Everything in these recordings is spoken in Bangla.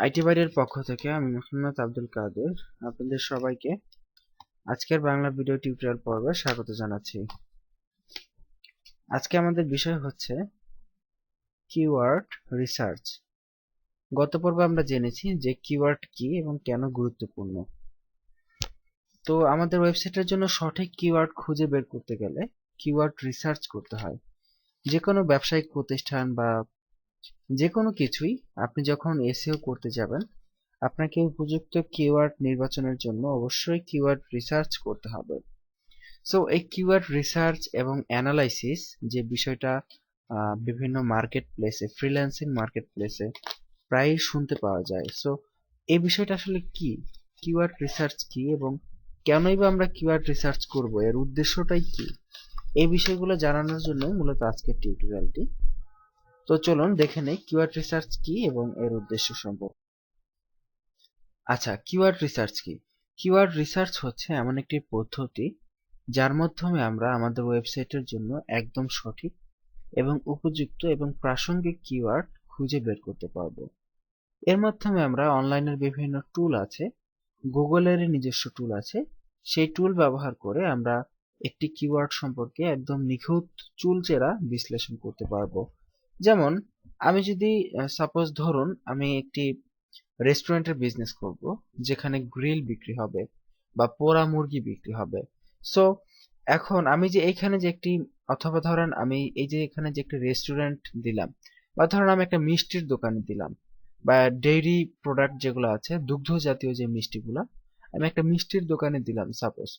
আইটি বাড়ির পক্ষ থেকে আমি মোহাম্মদ আব্দুল কাদের আপনাদের সবাইকে আজকের বাংলা ভিডিও টিউটোরিয়াল পর্বে স্বাগত জানাচ্ছি। আজকে আমাদের বিষয় হচ্ছে কিওয়ার্ড রিসার্চ। গত পর্বে আমরা জেনেছি যে কিওয়ার্ড কি এবং কেন গুরুত্বপূর্ণ। তো আমাদের ওয়েবসাইটের জন্য সঠিক কিওয়ার্ড খুঁজে বের করতে গেলে কিওয়ার্ড রিসার্চ করতে হয়। যে কোনো ব্যবসায়িক প্রতিষ্ঠান বা যে কোনো কিছুই আপনি যখন এসইও করতে যাবেন, আপনাকে উপযুক্ত কিওয়ার্ড নির্বাচনের জন্য অবশ্যই কিওয়ার্ড রিসার্চ করতে হবে। সো এই কিওয়ার্ড রিসার্চ এবং অ্যানালাইসিস যে বিষয়টা বিভিন্ন মার্কেট প্লেসে ফ্রিল্যান্সিং মার্কেট প্লেসে প্রায়ই শুনতে পাওয়া যায়। সো এই বিষয়টা আসলে কি? কিওয়ার্ড রিসার্চ কি এবং কেনই বা আমরা কিওয়ার্ড রিসার্চ করব? এর উদ্দেশ্যটাই কি? এই বিষয়গুলো জানানোর জন্য মূলত আজকের টিউটোরিয়ালটি তো চলুন দেখে নেই কিওয়ার্ড রিসার্চ কি এবং এর উদ্দেশ্য সম্পর্কে। আচ্ছা কিওয়ার্ড রিসার্চ কি? কিওয়ার্ড রিসার্চ হচ্ছে এমন একটি পদ্ধতি যার মাধ্যমে আমরা আমাদের ওয়েবসাইটের জন্য একদম সঠিক এবং উপযুক্ত এবং প্রাসঙ্গিক কিওয়ার্ড খুঁজে বের করতে পারব। এর মাধ্যমে আমরা অনলাইনের বিভিন্ন টুল আছে গুগলের নিজস্ব টুল আছে, সেই টুল ব্যবহার করে আমরা একটি কিওয়ার্ড সম্পর্কে একদম নিখুঁত চুলচেরা বিশ্লেষণ করতে পারব। যেমন, আমি যদি সাপোজ ধরুন, আমি একটি রেস্টুরেন্টের বিজনেস করব, যেখানে গ্রিল বিক্রি হবে বা পোড়া মুরগি বিক্রি হবে। সো এখন আমি যে এইখানে যে একটি, অথবা ধরেন আমি এই যে এখানে যে একটি রেস্টুরেন্ট দিলাম, বা ধরেন আমি একটা মিষ্টির দোকানে দিলাম, বা ডেইরি প্রোডাক্ট যেগুলো আছে দুগ্ধ জাতীয় যে মিষ্টিগুলো, আমি একটা মিষ্টির দোকানে দিলাম সাপোজ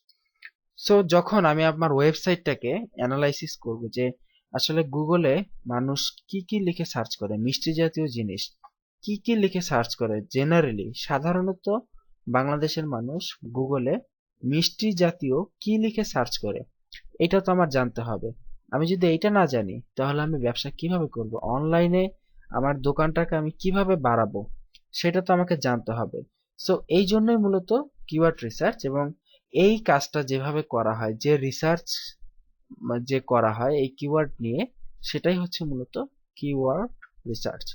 সো যখন আমি আমার ওয়েবসাইটটাকে অ্যানালাইসিস করব যে আসলে গুগলে মানুষ কি কি লিখে সার্চ করে? মিষ্টি জাতীয় জিনিস। কি কি লিখে সার্চ করে? জেনারেলি সাধারণত বাংলাদেশের মানুষ গুগলে মিষ্টি জাতীয় কি লিখে সার্চ করে? এটা তো আমার জানতে হবে। আমি যদি এটা না জানি, তাহলে আমি ব্যবসা কীভাবে করব? অনলাইনে আমার দোকানটাকে আমি কীভাবে বাড়াবো? সেটা তো আমাকে জানতে হবে। সো এই জন্যই মূলত কিওয়ার্ড রিসার্চ এবং এই কাজটা যেভাবে করা হয়, যে রিসার্চ যে করা হয় এই কিওয়ার্ড নিয়ে, সেটাই হচ্ছে মূলত কিওয়ার্ড রিসার্চ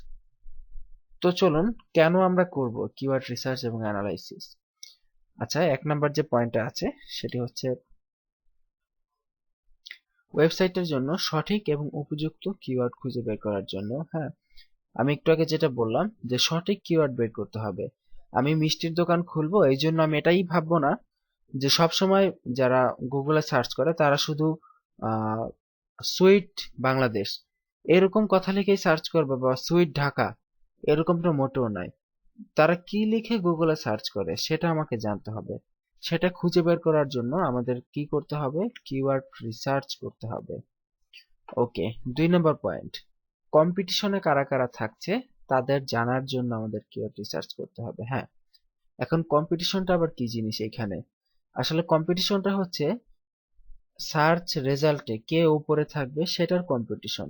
তো চলুন, কেন আমরা করব কিওয়ার্ড রিসার্চ এবং অ্যানালাইসিস আচ্ছা এক নাম্বার যে পয়েন্টটা আছে, সেটি হচ্ছে ওয়েবসাইটের জন্য সঠিক এবং উপযুক্ত কিওয়ার্ড খুঁজে বের করার জন্য হ্যাঁ? আমি একটু আগে যেটা বললাম যে সঠিক কিওয়ার্ড বের করতে হবে। আমি মিষ্টির দোকান খুলবো এই জন্য আমি এটাই ভাববো না যে সব সময় যারা গুগলে সার্চ করে, তারা শুধু সুইট বাংলাদেশ। এরকম কথা লিখেই সার্চ করবে বা সুইট ঢাকা এরকমটা মোটেও নাই তারা কি লিখে গুগলে সার্চ করে, সেটা আমাকে জানতে হবে। সেটা খুঁজে বের করার জন্য আমাদের কি করতে হবে? কিওয়ার্ড রিসার্চ করতে হবে। ওকে, দুই নম্বর পয়েন্ট কম্পিটিশনে কারা কারা থাকছে, তাদের জানার জন্য আমাদের কিওয়ার্ড রিসার্চ করতে হবে। হ্যাঁ এখন কম্পিটিশনটা আবার কি জিনিস এখানে? আসলে কম্পিটিশনটা হচ্ছে সার্চ রেজাল্টে কে উপরে থাকবে সেটার কম্পিটিশন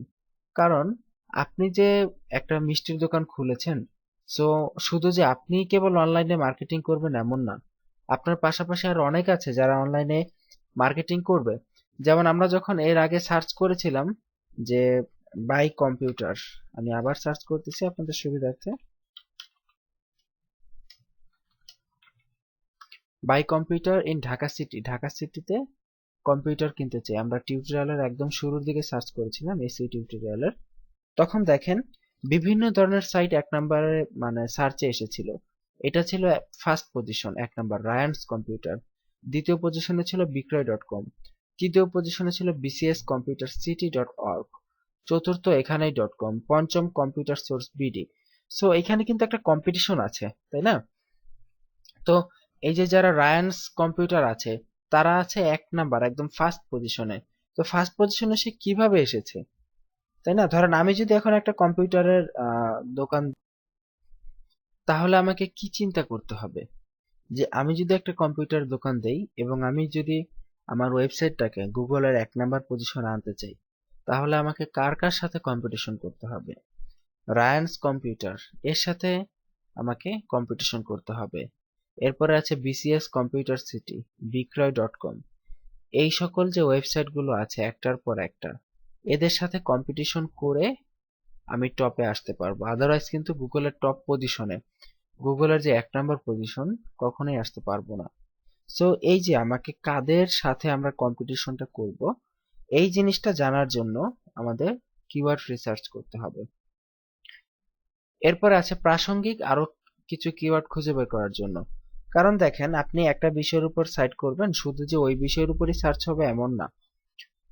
কারণ আপনি যে একটা মিষ্টির দোকান খুলেছেন সো শুধু যে আপনি কেবল অনলাইনে মার্কেটিং করবেন এমন না, আপনার পাশাপাশি আর অনেক আছে যারা অনলাইনে মার্কেটিং করবে। যেমন আমরা যখন এর আগে সার্চ করেছিলাম যে বাই কম্পিউটার আমি আবার সার্চ করতেছি আপনাদের সুবিধার্থে। Buy computer in Dhaka city Dhaka সিটিতে কম্পিউটার কিনতে চাই। আমরা টিউটোরিয়ালের একদম শুরুর দিকে সার্চ করেছিলাম এসি টিউটোরিয়ালের তখন দেখেন, বিভিন্ন ধরনের সাইট এক নম্বরে মানে সার্চে এসেছিল। এটা ছিল ফার্স্ট পজিশন এক নম্বর রায়ান্স কম্পিউটার দ্বিতীয় পজিশনে ছিল বিক্রয় ডট কম তৃতীয় পজিশনে ছিল BCS computer city dot org চতুর্থ এখানেই ডট কম পঞ্চম কম্পিউটার সোর্স বিডি সো এখানে কিন্তু একটা কম্পিটিশন আছে, তাই না? তো, এই যে যারা রায়ান্স কম্পিউটার আছে তারা আছে এক নাম্বার, একদম ফার্স্ট পজিশনে তো ফার্স্ট পজিশনে সে কীভাবে এসেছে? তাই না? ধরেন আমি যদি এখন একটা কম্পিউটারের দোকান তাহলে আমাকে কি চিন্তা করতে হবে? যে আমি যদি একটা কম্পিউটার দোকান দেই এবং আমি যদি আমার ওয়েবসাইটটাকে গুগলের এক নাম্বার পজিশনে আনতে চাই, তাহলে আমাকে কার কার সাথে কম্পিটিশন করতে হবে? রায়ান্স কম্পিউটার এর সাথে আমাকে কম্পিটিশন করতে হবে। এরপরে আছে BCS computer city Bikroy dot com এই সকল যে ওয়েবসাইটগুলো আছে একটার পর একটা, এদের সাথে কম্পিটিশন করে আমি টপে আসতে পারব। আদারওয়াইজ কিন্তু গুগলের টপ পজিশনে গুগলের যে এক নম্বর পজিশন কখনোই আসতে পারব না। সো এই যে আমাকে কাদের সাথে আমরা কম্পিটিশনটা করব, এই জিনিসটা জানার জন্য আমাদের কিওয়ার্ড রিসার্চ করতে হবে। এরপরে আছে প্রাসঙ্গিক আরও কিছু কিওয়ার্ড খুঁজে বের করার জন্য। কারণ দেখেন, আপনি একটা বিষয়ের উপর সাইট করবেন, শুধু যে ওই বিষয়ের উপরই সার্চ হবে এমন না।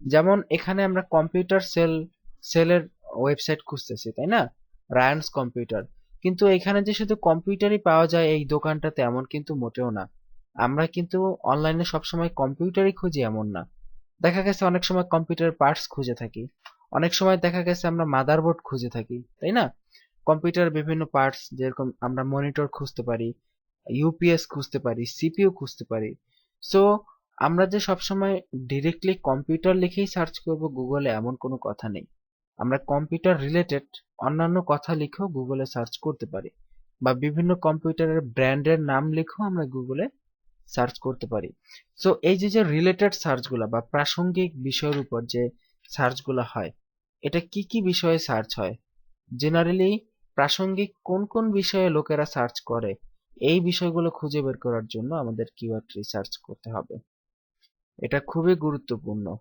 যেমন এখানে আমরা কম্পিউটার সেল সেলের ওয়েবসাইট খুঁজতেছি, তাই না? রায়ান্স কম্পিউটার কিন্তু এখানে যে শুধু কম্পিউটারই পাওয়া যায় এই দোকানটাতে এমন কিন্তু মোটেও না। আমরা কিন্তু অনলাইনে সবসময় কম্পিউটারই খুঁজি এমন না। দেখা গেছে অনেক সময় কম্পিউটার পার্টস খুঁজে থাকি। অনেক সময় দেখা গেছে আমরা মাদারবোর্ড খুঁজে থাকি, তাই না? কম্পিউটার বিভিন্ন পার্টস যেরকম আমরা মনিটর খুঁজতে পারি। ইউপিএস খুঁজতে পারি সিপিইউ খুঁজতে পারি। সো আমরা যে সবসময় ডিরেক্টলি কম্পিউটার লিখেই সার্চ করব গুগলে এমন কোনো কথা নেই। আমরা কম্পিউটার রিলেটেড অন্যান্য কথা লিখেও গুগলে সার্চ করতে পারি। বা বিভিন্ন কম্পিউটারের ব্র্যান্ডের নাম লিখেও আমরা গুগলে সার্চ করতে পারি। সো এই যে যে রিলেটেড সার্চগুলো বা প্রাসঙ্গিক বিষয়ের উপর যে সার্চগুলো হয়, এটা কি কি বিষয়ে সার্চ হয়? জেনারেলি প্রাসঙ্গিক কোন কোন বিষয়ে লোকেরা সার্চ করে? এই বিষয়গুলো খুঁজে বের করার জন্য আমাদের কিওয়ার্ড রিসার্চ করতে হবে। এটা খুবই গুরুত্বপূর্ণ।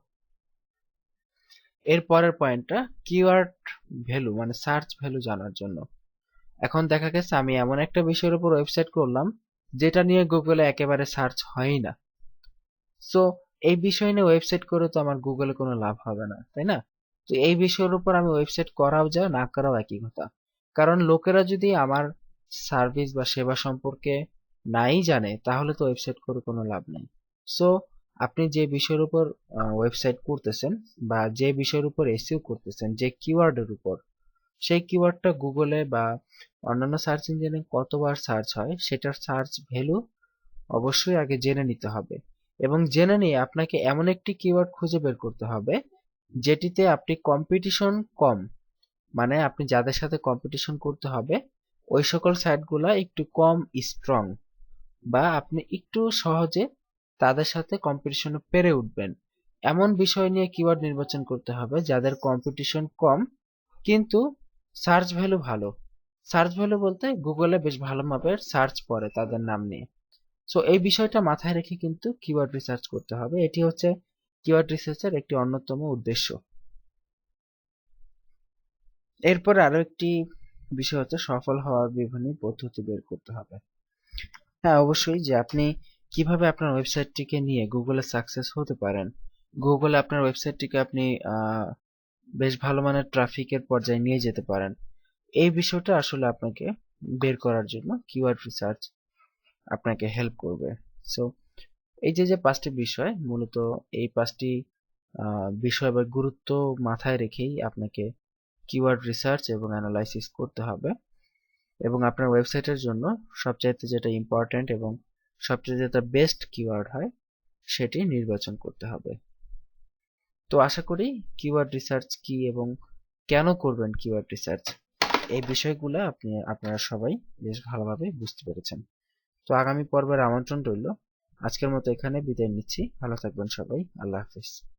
এর পরের পয়েন্টটা কিওয়ার্ড ভ্যালু মানে সার্চ ভ্যালু জানার জন্য। এখন দেখা গেছে আমি এমন একটা বিষয়ের উপর ওয়েবসাইট করলাম, যেটা নিয়ে গুগলে একেবারে সার্চ হয়ই না। সো এই বিষয় নিয়ে ওয়েবসাইট করে তো আমার গুগলে কোনো লাভ হবে না, তাই না? তো এই বিষয়ের উপর আমি ওয়েবসাইট করাও যায়, না করাও একই কথা। কারণ লোকেরা যদি আমার সার্ভিস বা সেবা সম্পর্কে নাই জানে, তাহলে তো ওয়েবসাইট করে কোনো লাভ নেই। সো আপনি যে বিষয়ের উপর ওয়েবসাইট করতেছেন বা যে বিষয়ের উপর এসিও করতেছেন, যে কিওয়ার্ডের উপর, সেই কিওয়ার্ডটা গুগলে বা অন্যান্য সার্চ ইঞ্জিনে কতবার সার্চ হয়, সেটার সার্চ ভ্যালু অবশ্যই আগে জেনে নিতে হবে। এবং জেনে নিয়ে আপনাকে এমন একটি কিওয়ার্ড খুঁজে বের করতে হবে, যেটিতে আপনি কম্পিটিশন কম মানে আপনি যাদের সাথে কম্পিটিশন করতে হবে ওই সকল সাইটগুলো একটু কম স্ট্রং বা আপনি একটু সহজে তাদের সাথে কম্পিটিশনে পেরে উঠবেন। এমন বিষয় নিয়ে কিওয়ার্ড নির্বাচন করতে হবে যাদের কম্পিটিশন কম, কিন্তু সার্চ ভ্যালু ভালো। সার্চ ভ্যালু বলতে গুগলে বেশ ভালো মাপের সার্চ পড়ে তাদের নাম নিয়ে। সো এই বিষয়টা মাথায় রেখে কিন্তু কিওয়ার্ড রিসার্চ করতে হবে। এটি হচ্ছে কিওয়ার্ড রিসার্চের একটি অন্যতম উদ্দেশ্য। এরপর আরও একটি বিষয় হচ্ছে সফল হওয়ার বিভিন্ন পদ্ধতি বের করতে হবে। হ্যাঁ অবশ্যই যে আপনি কীভাবে আপনার ওয়েবসাইটটিকে নিয়ে গুগলে সাকসেস হতে পারেন। গুগলে আপনার ওয়েবসাইটটিকে আপনি বেশ ভালো মানের ট্রাফিকের পর্যায়ে নিয়ে যেতে পারেন। এই বিষয়টা আসলে আপনাকে বের করার জন্য কিওয়ার্ড রিসার্চ আপনাকে হেল্প করবে। সো এই যে যে পাঁচটি বিষয়, মূলত এই পাঁচটি বিষয় বা গুরুত্ব মাথায় রেখেই আপনাকে কিওয়ার্ড রিসার্চ এবং অ্যানালাইসিস করতে হবে। এবং আপনার ওয়েবসাইটের জন্য সবচাইতে যেটা ইম্পর্টেন্ট এবং সবচেয়ে যেটা বেস্ট কিওয়ার্ড হয়, সেটি নির্বাচন করতে হবে। তো আশা করি কিওয়ার্ড রিসার্চ কি এবং কেন করবেন কিওয়ার্ড রিসার্চ এই বিষয়গুলো আপনি, আপনারা সবাই বেশ ভালোভাবে বুঝতে পেরেছেন। তো আগামী পর্বের আমন্ত্রণ রইল। আজকের মতো এখানে বিদায় নিচ্ছি। ভালো থাকবেন সবাই। আল্লাহ হাফিজ।